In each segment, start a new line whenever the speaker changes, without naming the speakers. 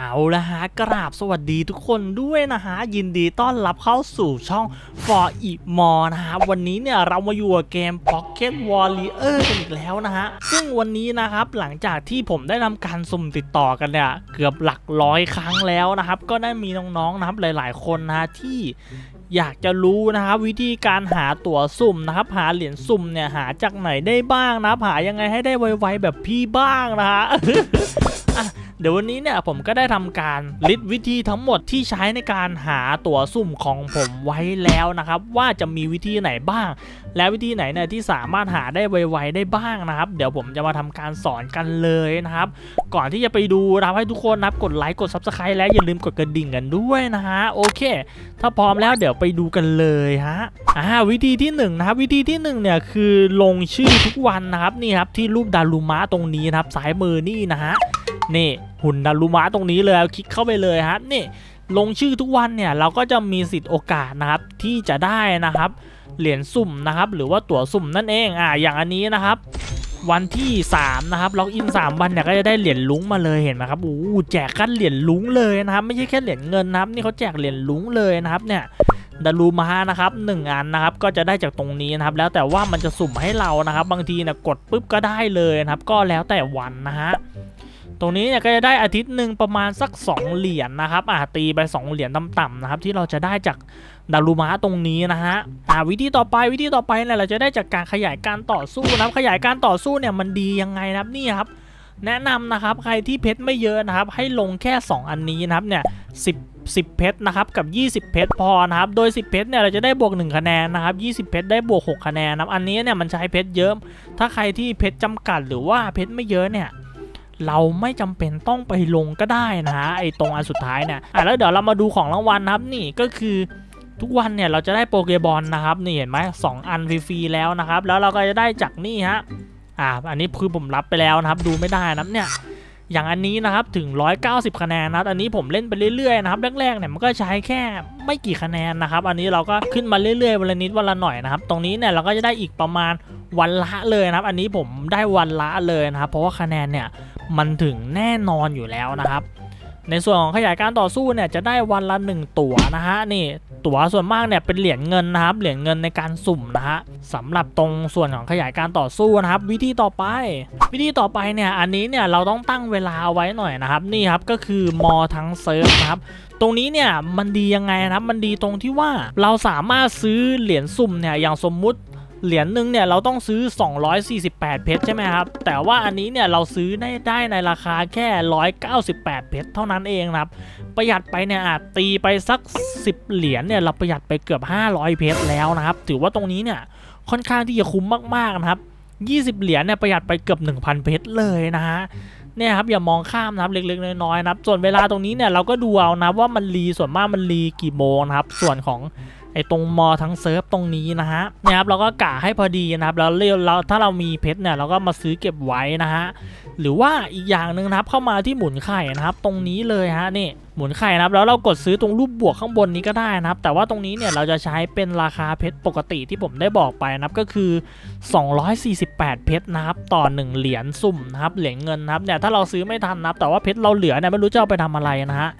เอาละฮะกราบสวัสดีทุกคนด้วยนะฮะ ยินดีต้อนรับเข้าสู่ช่อง For i m o นะฮะ วันนี้เนี่ยเรามาอยู่กับเกม Pocket Warrior กันอีกแล้วนะฮะ ซึ่งวันนี้นะครับหลังจากที่ผมได้ทำการสุ่มติดต่อกันเนี่ยเกือบหลักร้อยครั้งแล้วนะครับ ก็ได้มีน้องๆนะครับหลาย ๆ คนนะฮะที่อยากจะรู้นะครับวิธีการหาตั๋วสุ่มนะครับ หาเหรียญสุ่มเนี่ยหาจากไหนได้บ้างนะครับหายังไงให้ได้ไวๆแบบพี่บ้างนะฮะ เดี๋ยววันนี้เนี่ยผมก็ได้ทำการลิสต์วิธีทั้งหมดที่ใช้ในการหาตั๋วสุ่มของผมไว้แล้วนะครับ ว่าจะมีวิธีไหนบ้าง และวิธีไหนเนี่ยที่สามารถหาได้ไวๆได้บ้างนะครับ เดี๋ยวผมจะมาทำการสอนกันเลยนะครับ ก่อนที่จะไปดูนะครับให้ทุกคนนับกดไลค์กด Subscribe และอย่าลืมกดกระดิ่งกันด้วยนะฮะโอเค ถ้าพร้อมแล้วเดี๋ยวไปดูกันเลยฮะอ่าวิธีที่หนึ่งนะครับวิธีที่หนึ่งเนี่ยคือลงชื่อทุกวันนะครับนี่ครับที่รูปดารุมะตรงนี้นะครับซ้ายมือนี่นะฮะ นี่หุ่นดารุมะตรงนี้เลยเอาคลิกเข้าไปเลยฮะนี่ลงชื่อทุกวันเนี่ยเราก็จะมีสิทธิ์โอกาสนะครับที่จะได้นะครับเหรียญสุ่มนะครับหรือว่าตั๋วสุ่มนั่นเองอ่าอย่างอันนี้นะครับ วันที่3นะครับล็อกอิน3วันเนี่ยก็จะได้เหรียญลุ้งมาเลยเห็นไหมครับอู้แจกกันเหรียญลุ้งเลยนะครับ ไม่ใช่แค่เหรียญเงินนะครับนี่เขาแจกเหรียญลุ้งเลยนะครับเนี่ยดารูมานะครับหนึ่งอันนะครับก็จะได้จากตรงนี้นะครับแล้วแต่ว่ามันจะสุ่มให้เรานะครับ บางทีเนี่ยกดปุ๊บก็ได้เลยนะครับก็แล้วแต่วันนะฮะ ตรงนี้เนี่ยก็จะได้อาทิตย์หนึ่งประมาณสัก 2 เหรียญนะครับอ่าตีไป 2 เหรียญต่ำๆนะครับที่เราจะได้จากดารุมะตรงนี้นะฮะอ่าวิธีต่อไปวิธีต่อไปเนี่ยเราจะได้จากการขยายการต่อสู้นะครับขยายการต่อสู้เนี่ยมันดียังไงนะครับนี่ครับแนะนำนะครับใครที่เพชรไม่เยอะนะครับ ให้ลงแค่ 2 อันนี้นะครับเนี่ย10 10เพชรนะครับกับ 20 เพชรพอนะครับโดย 10 เพชรเนี่ยเราจะได้บวก 1 คะแนนนะครับ20 เพชรได้บวก 6 คะแนนนับอันนี้เนี่ยมันใช้เพชรเยอะ ถ้าใครที่เพชรจำกัดหรือว่าเพชรไม่เยอะเนี่ย เราไม่จำเป็นต้องไปลงก็ได้นะฮะไอตรงอันสุดท้ายเนี่ยอะแล้วเดี๋ยวเรามาดูของรางวัลนะครับนี่ก็คือทุกวันเนี่ยเราจะได้โปเกบอลนะครับนี่เห็นไหมสองอันฟรีๆแล้วนะครับ แล้วเราก็จะได้จากนี่ฮะอ่าอันนี้คือผมรับไปแล้วนะครับดูไม่ได้นะเนี่ยอย่างอันนี้นะครับถึง 190 คะแนนนะครับอันนี้ผมเล่นไปเรื่อยๆนะครับแรกๆเนี่ยมันก็ใช้แค่ไม่กี่คะแนนนะครับ อันนี้เราก็ขึ้นมาเรื่อยๆวันละนิดวันละหน่อยนะครับ ตรงนี้เนี่ยเราก็จะได้อีกประมาณวันละเลยนะครับ อันนี้ผมได้วันละเลยนะครับ เพราะว่าคะแนนเนี่ย มันถึงแน่นอนอยู่แล้วนะครับ ในส่วนของขยายการต่อสู้เนี่ยจะได้วันละ 1 ตั๋วนะฮะนี่ตั๋วส่วนมากเนี่ยเป็นเหรียญเงินนะครับเหรียญเงินในการสุ่มนะฮะสำหรับตรงส่วนของขยายการต่อสู้นะครับ วิธีต่อไป วิธีต่อไปเนี่ยอันนี้เนี่ยเราต้องตั้งเวลาไว้หน่อยนะครับ นี่ครับก็คือมอทั้งเซิร์ฟนะครับตรงนี้เนี่ยมันดียังไงนะครับมันดีตรงที่ว่าเราสามารถซื้อเหรียญสุ่มเนี่ยอย่างสมมุติ เหรียญหนึ่งเนี่ยเราต้องซื้อ 248 เพชรใช่ไหมครับ แต่ว่าอันนี้เนี่ยเราซื้อได้ได้ในราคาแค่ 198 เพชรเท่านั้นเองนะครับ ประหยัดไปเนี่ยอาจตีไปสัก 10 เหรียญเนี่ยเราประหยัดไปเกือบ 500 เพชรแล้วนะครับ ถือว่าตรงนี้เนี่ยค่อนข้างที่จะคุ้มมากๆนะครับ 20 เหรียญเนี่ยประหยัดไปเกือบ 1,000 เพชรเลยนะฮะเนี่ยครับอย่ามองข้ามนะครับเล็กๆน้อยๆนะครับส่วนเวลาตรงนี้เนี่ยเราก็ดูเอานะว่ามันรีส่วนมากมันรีกี่โมงนะครับส่วนของ อ้ตรงมอทั้งเซิร์ฟตรงนี้นะฮะนี่ยครับเราก็กะให้พอดีนะครับแล้วเราถ้าเรามีเพชรเนี่ยเราก็มาซื้อเก็บไว้นะฮะหรือว่าอีกอย่างหนึ่งนะครับเข้ามาที่หมุนไข่นะครับ ตรงนี้เลยฮะนี่หมุนไข่นะครับแล้วเรากดซื้อตรงรูปบวกข้างบนนี้ก็ได้นะครับ แต่ว่าตรงนี้เนี่ยเราจะใช้เป็นราคาเพชรปกติที่ผมได้บอกไปนะครับก็คือ 248 เพชรนะครับต่อ 1 เหรียญสุ่มนะครับเหรียญเงินนะครับเนี่ยถ้าเราซื้อไม่ทันนะครับแต่ว่าเพชรเราเหลือเนี่ยไม่รู้จะเอาไปทำอะไรนะฮะ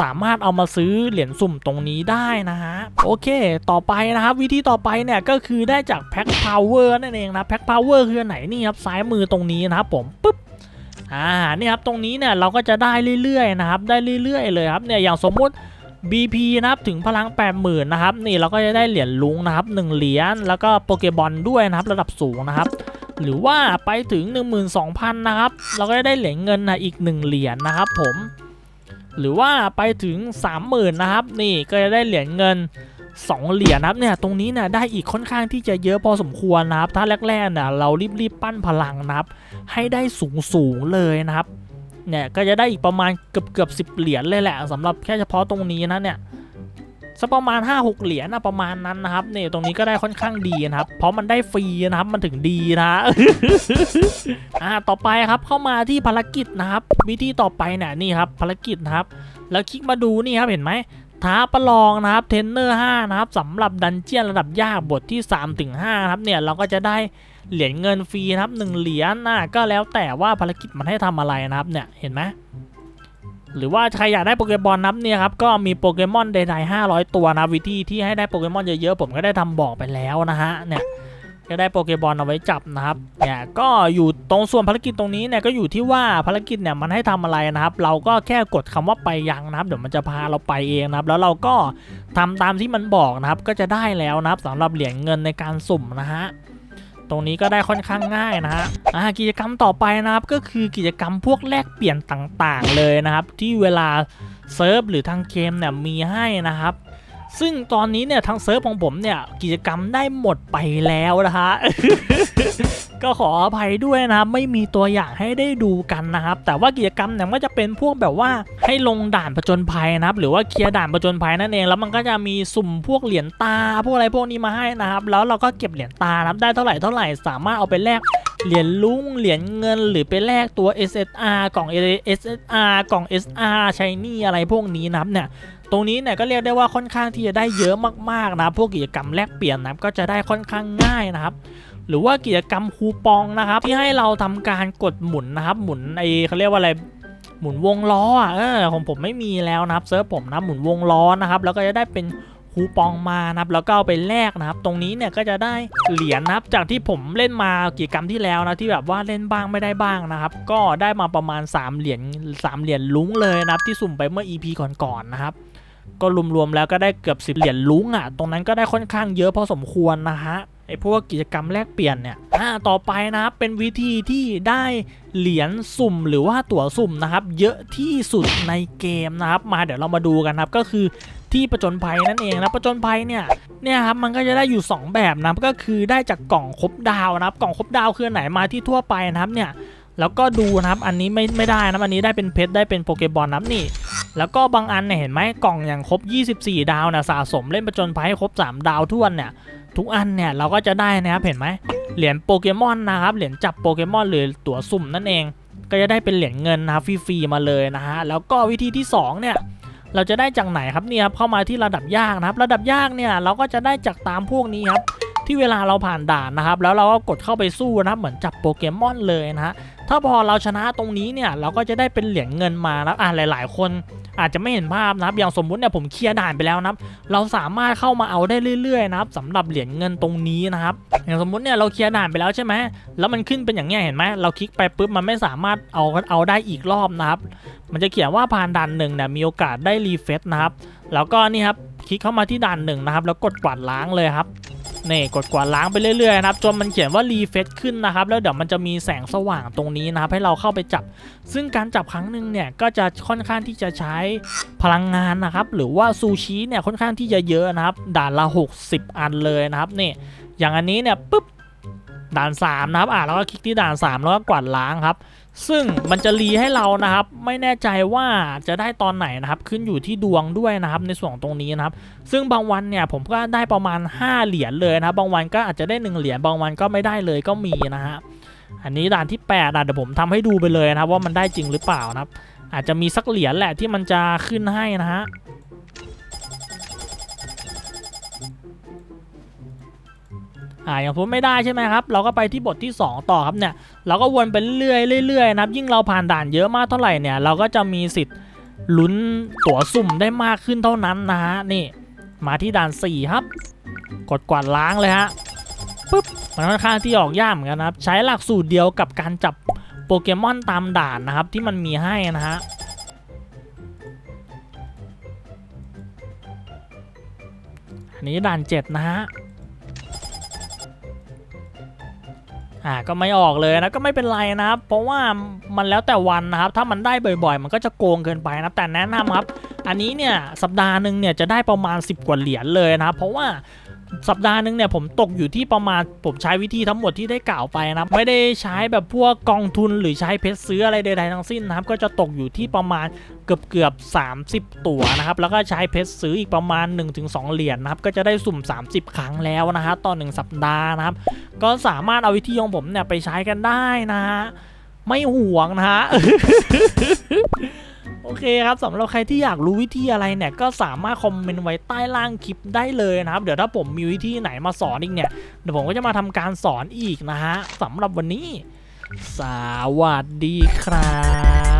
สามารถเอามาซื้อเหรียญสุ่มตรงนี้ได้นะฮะโอเค ต่อไปนะครับวิธีต่อไปเนี่ยก็คือได้จากแพ็คพาวเวอร์นั่นเองนะแพ็คพาวเวอร์คือไหนนี่ครับซ้ายมือตรงนี้นะครับผมปุ๊บอ่านี่ครับตรงนี้เนี่ยเราก็จะได้เรื่อยๆนะครับได้เรื่อยๆเลยครับเนี่ยอย่างสมมุติ BP นะครับถึงพลัง 80,000นะครับนี่เราก็จะได้เหรียญลุงนะครับ1เหรียญแล้วก็โปเกบอลด้วยนะครับระดับสูงนะครับหรือว่าไปถึง 12,000นะครับเราก็จะได้เหรียญเงินนะอีก 1 เหรียญนะครับผม หรือว่าไปถึง 30,000 นะครับ นี่ก็จะได้เหรียญเงิน 2 เหรียญนะครับเนี่ยตรงนี้เนี่ยได้อีกค่อนข้างที่จะเยอะพอสมควรนะครับ ถ้าแรกๆเนี่ยเรารีบๆปั้นพลังนะครับ ให้ได้สูงๆเลยนะครับเนี่ยก็จะได้อีกประมาณเกือบเกือบสิบเหรียญเลยแหละสำหรับแค่เฉพาะตรงนี้นะเนี่ย สักประมาณ 5-6 เหรียญนะประมาณนั้นนะครับเนี่ยตรงนี้ก็ได้ค่อนข้างดีนะครับ เพราะมันได้ฟรีนะครับมันถึงดีนะอ่าต่อไปครับเข้ามาที่ภารกิจนะครับวิธีต่อไปเนี่ยนี่ครับภารกิจนะครับ แล้วคลิกมาดูนี่ครับเห็นไหมท้าประลองนะครับเทนเนอร์5นะครับสำหรับดันเจียนระดับยากบทที่3ถึงครับเนี่ยเราก็จะได้เหรียญเงินฟรีนะครับ1เหรียญนะก็แล้วแต่ว่าภารกิจมันให้ทำอะไรนะครับเนี่ยเห็นไหม หรือว่าใครอยากได้โปเกมอนนับเนี่ยครับก็มีโปเกมอนใดๆ500 ตัวนะวิธีที่ให้ได้โปเกมอนเยอะๆผมก็ได้ทำบอกไปแล้วนะฮะเนี่ยจะได้โปเกมอนเอาไว้จับนะครับเนี่ยก็อยู่ตรงส่วนภารกิจตรงนี้เนี่ยก็อยู่ที่ว่าภารกิจเนี่ยมันให้ทำอะไรนะครับ เราก็แค่กดคำว่าไปยังนะครับ เดี๋ยวมันจะพาเราไปเองนะครับ แล้วเราก็ทำตามที่มันบอกนะครับ ก็จะได้แล้วนะครับสำหรับเหรียญเงินในการสุ่มนะฮะ ตรงนี้ก็ได้ค่อนข้างง่ายนะฮะอ่ากิจกรรมต่อไปนะครับก็คือกิจกรรมพวกแลกเปลี่ยนต่างๆ เลยนะครับ ที่เวลาเซิร์ฟหรือทางเกมเนี่ยมีให้นะครับ ซึ่งตอนนี้เนี่ยทางเซิร์ฟของผมเนี่ยกิจกรรมได้หมดไปแล้วนะฮะก็ขออภัยด้วยนะครับไม่มีตัวอย่างให้ได้ดูกันนะครับ แต่ว่ากิจกรรมเนี่ยก็จะเป็นพวกแบบว่าให้ลงด่านผจญภัยนะครับ หรือว่าเคลียร์ด่านผจญภัยนั่นเองแล้วมันก็จะมีสุ่มพวกเหรียญตา พวกอะไรพวกนี้มาให้นะครับ แล้วเราก็เก็บเหรียญตานะครับได้เท่าไหร่เท่าไหร่สามารถเอาไปแลก เหรียญลุ้งเหรียญเงินหรือไปแลกตัว SSR กล่อง SSR กล่อง SR ช h นี่อะไรพวกนี้นะครับเนี่ยตรงนี้เนี่ยก็เรียกได้ว่าค่อนข้างที่จะได้เยอะมากๆนะพวกกิจกรรมแลกเปลี่ยนนะครับก็จะได้ค่อนข้างง่ายนะครับหรือว่ากิจกรรมคูปองนะครับ ที่ให้เราทำการกดหมุนนะครับ หมุนไอเขาเรียกว่าอะไรหมุนวงล้ออะเออของผมไม่มีแล้วนะครับเซิร์ฟผมนะหมุนวงล้อนะครับแล้วก็จะได้เป็น คูปองมานะครับแล้วก็เอาไปแลกนะครับ ตรงนี้เนี่ยก็จะได้เหรียญนะครับจากที่ผมเล่นมากิจกรรมที่แล้วนะที่แบบว่าเล่นบ้างไม่ได้บ้างนะครับ ก็ได้มาประมาณ 3 เหรียญ3เหรียญลุ้งเลยนะครับที่สุ่มไปเมื่อ EP ก่อนๆนะครับ ก็รวมๆแล้วก็ได้เกือบ 10 เหรียญลุ้งอะ ตรงนั้นก็ได้ค่อนข้างเยอะพอสมควรนะฮะไอพวกกิจกรรมแลกเปลี่ยนเนี่ยอ่าต่อไปนะครับเป็นวิธีที่ได้เหรียญสุ่มหรือว่าตั๋วสุ่มนะครับ เยอะที่สุดในเกมนะครับ มาเดี๋ยวเรามาดูกันนะครับก็คือ ที่ประจนภัยนั่นเองนะประจนภัยเนี่ยเนี่ยครับมันก็จะได้อยู่ 2 แบบนะก็คือได้จากกล่องครบดาวนะครับ กล่องครบดาวคือไหนมาที่ทั่วไปนะครับเนี่ยแล้วก็ดูนะครับอันนี้ไม่ไม่ได้นะอันนี้ได้เป็นเพชรได้เป็นโปเกบอลนะครับนี่แล้วก็บางอันเนี่ยเห็นไหมกล่องอย่างครบ 24 ดาวนี่ยสะสมเล่นประจนภัยให้ครบ 3 ดาวทวนเนี่ยทุกอันเนี่ยเราก็จะได้นะครับเห็นไหมเหรียญโปเกมอนนะครับเหรียญจับโปเกมอนหรือตั๋วสุ่มนั่นเอง ก็จะได้เป็นเหรียญเงินนะฟรีๆมาเลยนะฮะแล้วก็วิธีที่สองเนี่ย เราจะได้จากไหนครับเนี่ยครับเข้ามาที่ระดับยากนะครับ ระดับยากเนี่ยเราก็จะได้จากตามพวกนี้ครับที่เวลาเราผ่านด่านนะครับ แล้วเราก็กดเข้าไปสู้นะครับ เหมือนจับโปเกมอนเลยนะฮะถ้าพอเราชนะตรงนี้เนี่ยเราก็จะได้เป็นเหรียญเงินมาแล้วอ่าหลาย ๆ คน อาจจะไม่เห็นภาพนะครับ อย่างสมมุติเนี่ยผมเคลียร์ด่านไปแล้วนะครับ เราสามารถเข้ามาเอาได้เรื่อยๆนะครับสำหรับเหรียญเงินตรงนี้นะครับ อย่างสมมุติเนี่ยเราเคลียร์ด่านไปแล้วใช่ไหมแล้วมันขึ้นเป็นอย่างเงี้ยเห็นไหมเราคลิกไปปุ๊บมันไม่สามารถเอาเอาได้อีกรอบนะครับ มันจะเขียนว่าผ่านด่านหนึ่งเนี่ยมีโอกาสได้รีเฟซนะครับ แล้วก็นี่ครับคลิกเข้ามาที่ด่านหนึ่งนะครับ แล้วกดกวาดล้างเลยครับ นี่กดกวาดล้างไปเรื่อยๆนะครับจนมันเขียนว่ารีเฟซขึ้นนะครับ แล้วเดี๋ยวมันจะมีแสงสว่างตรงนี้นะครับให้เราเข้าไปจับ ซึ่งการจับครั้งหนึ่งเนี่ยก็จะค่อนข้างที่จะใช้พลังงานนะครับ หรือว่าซูชิเนี่ยค่อนข้างที่จะเยอะนะครับ ด่านละ 60 อันเลยนะครับนี่อย่างอันนี้เนี่ยปุ๊บด่าน3นะครับอ่าแล้วก็คลิกที่ด่าน 3 แล้วก็กวาดล้างครับ ซึ่งมันจะรีให้เรานะครับ ไม่แน่ใจว่าจะได้ตอนไหนนะครับ ขึ้นอยู่ที่ดวงด้วยนะครับ ในส่วนตรงนี้นะครับ ซึ่งบางวันเนี่ยผมก็ได้ประมาณ 5 เหรียญเลยนะครับ บางวันก็อาจจะได้ 1 เหรียญบางวันก็ไม่ได้เลยก็มีนะฮะอันนี้ด่านที่8อะเดี๋ยวผมทำให้ดูไปเลยนะครับ ว่ามันได้จริงหรือเปล่านะครับ อาจจะมีสักเหรียญแหละที่มันจะขึ้นให้นะฮะอ่าอย่างผมไม่ได้ใช่ไหมครับ เราก็ไปที่บทที่ 2 ต่อครับเนี่ย เราก็วนไปเรื่อยๆเรื่อยๆนะยิ่งเราผ่านด่านเยอะมากเท่าไหร่เนี่ย เราก็จะมีสิทธิ์ลุ้นตั๋วสุ่มได้มากขึ้นเท่านั้นนะฮะนี่ มาที่ด่าน 4 ครับ กดกวาดล้างเลยฮะปุ๊บมันค่อนข้างที่ออกยากเหมือนกันนะครับ ใช้หลักสูตรเดียวกับการจับโปเกมอนตามด่านนะครับที่มันมีให้นะฮะอันนี้ด่าน 7 นะฮะ อ่าก็ไม่ออกเลยนะก็ไม่เป็นไรนะครับ เพราะว่ามันแล้วแต่วันนะครับ ถ้ามันได้บ่อยๆ มันก็จะโกงเกินไปนะแต่แนะนำครับ อันนี้เนี่ยสัปดาห์หนึ่งเนี่ยจะได้ประมาณ 10 กว่าเหรียญเลยนะครับเพราะว่า สัปดาห์หนึ่งเนี่ยผมตกอยู่ที่ประมาณผมใช้วิธีทั้งหมดที่ได้กล่าวไปนะครับไม่ได้ใช้แบบพวกกองทุนหรือใช้เพชรซื้ออะไรใดๆทั้งสิ้นนะครับก็จะตกอยู่ที่ประมาณเกือบเกือบ30 ตัวนะครับแล้วก็ใช้เพชรซื้ออีกประมาณ 1-2 เหรียญนะครับก็จะได้สุ่ม 30 ครั้งแล้วนะฮะต่อ1สัปดาห์นะครับก็สามารถเอาวิธีของผมเนี่ยไปใช้กันได้นะฮะไม่ห่วงนะฮะ โอเคครับสำหรับใครที่อยากรู้วิธีอะไรเนี่ยก็สามารถคอมเมนต์ไว้ใต้ล่างคลิปได้เลยนะครับเดี๋ยวถ้าผมมีวิธีไหนมาสอนอีกเนี่ยเดี๋ยวผมก็จะมาทำการสอนอีกนะฮะสำหรับวันนี้ สวัสดีครับ